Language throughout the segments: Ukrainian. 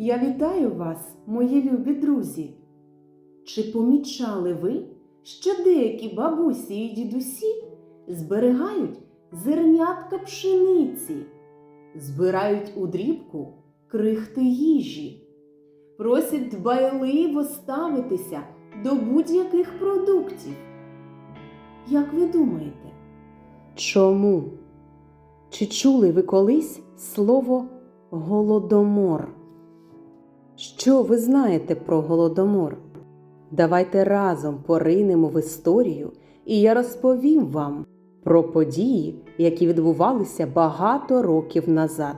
Я вітаю вас, мої любі друзі. Чи помічали ви, що деякі бабусі і дідусі зберігають зернятка пшениці, збирають у дрібку крихти їжі, просять дбайливо ставитися до будь-яких продуктів? Як ви думаєте? Чому? Чи чули ви колись слово голодомор? Що ви знаєте про голодомор? Давайте разом поринемо в історію, і я розповім вам про події, які відбувалися багато років назад.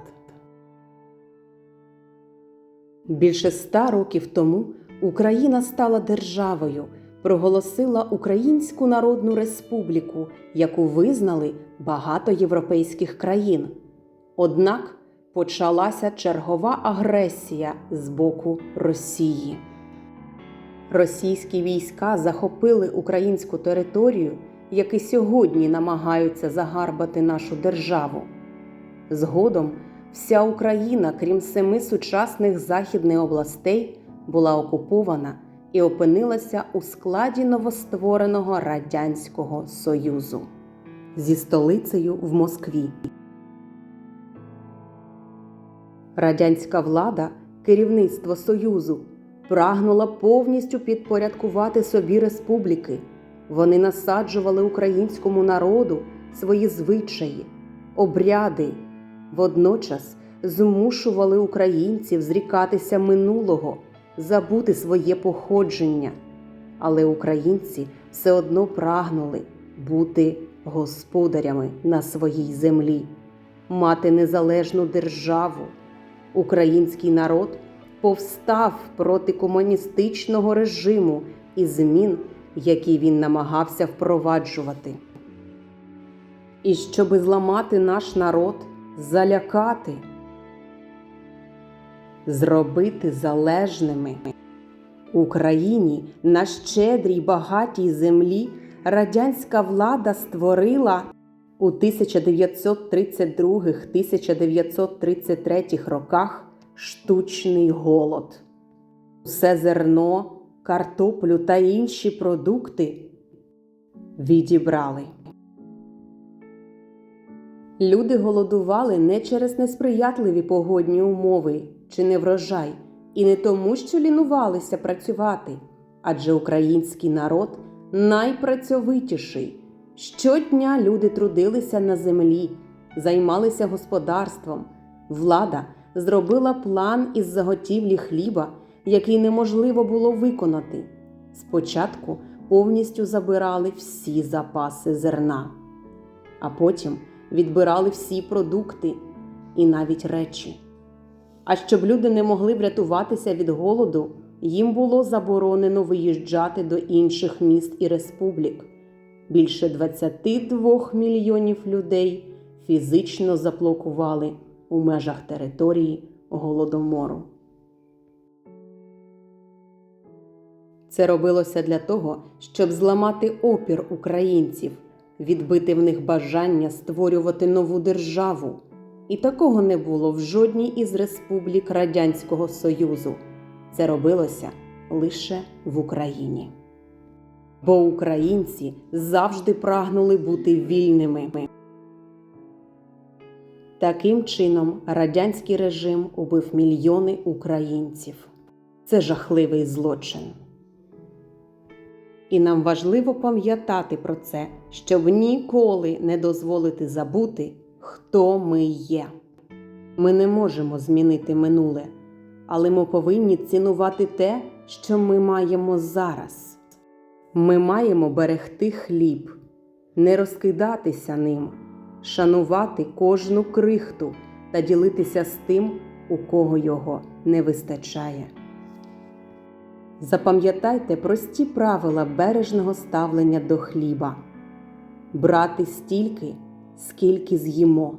Більше ста років тому Україна стала державою, проголосила Українську Народну Республіку, яку визнали багато європейських країн. Однак почалася чергова агресія з боку Росії. Російські війська захопили українську територію, як і сьогодні намагаються загарбати нашу державу. Згодом вся Україна, крім семи сучасних західних областей, була окупована і опинилася у складі новоствореного Радянського Союзу зі столицею в Москві. Радянська влада, керівництво Союзу, прагнула повністю підпорядкувати собі республіки. Вони насаджували українському народу свої звичаї, обряди, водночас змушували українців зрікатися минулого, забути своє походження. Але українці все одно прагнули бути господарями на своїй землі, мати незалежну державу. Український народ повстав проти комуністичного режиму і змін, які він намагався впроваджувати. І щоби зламати наш народ, залякати, зробити залежними. Україні на щедрій багатій землі радянська влада створила у 1932-1933 роках штучний голод. Все зерно, картоплю та інші продукти відібрали. Люди голодували не через несприятливі погодні умови чи неврожай, і не тому, що лінувалися працювати, адже український народ найпрацьовитіший. Щодня люди трудилися на землі, займалися господарством. Влада зробила план із заготівлі хліба, який неможливо було виконати. Спочатку повністю забирали всі запаси зерна, а потім відбирали всі продукти і навіть речі. А щоб люди не могли врятуватися від голоду, їм було заборонено виїжджати до інших міст і республік. Більше 22 мільйонів людей фізично заблокували у межах території Голодомору. Це робилося для того, щоб зламати опір українців, відбити в них бажання створювати нову державу. І такого не було в жодній із республік Радянського Союзу. Це робилося лише в Україні. Бо українці завжди прагнули бути вільними. Таким чином, радянський режим убив мільйони українців. Це жахливий злочин. І нам важливо пам'ятати про це, щоб ніколи не дозволити забути, хто ми є. Ми не можемо змінити минуле, але ми повинні цінувати те, що ми маємо зараз. Ми маємо берегти хліб, не розкидатися ним, шанувати кожну крихту та ділитися з тим, у кого його не вистачає. Запам'ятайте прості правила бережного ставлення до хліба брати стільки, скільки з'їмо,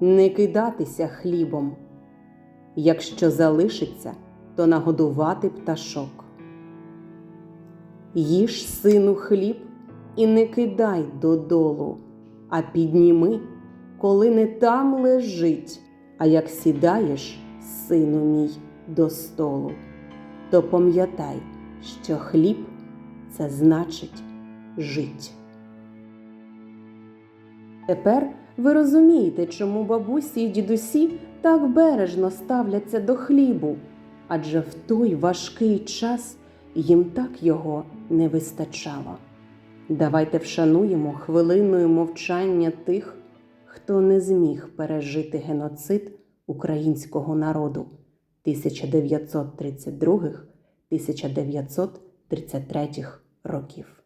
не кидатися хлібом. Якщо залишиться, то нагодувати пташок. Їж сину хліб і не кидай додолу, а підніми, коли не там лежить, а як сідаєш, сину мій, до столу, то пам'ятай, що хліб це значить жить. Тепер ви розумієте, чому бабусі і дідусі так бережно ставляться до хлібу, адже в той важкий час їм так його не вистачало. Давайте вшануємо хвилиною мовчання тих, хто не зміг пережити геноцид українського народу 1932-1933 років.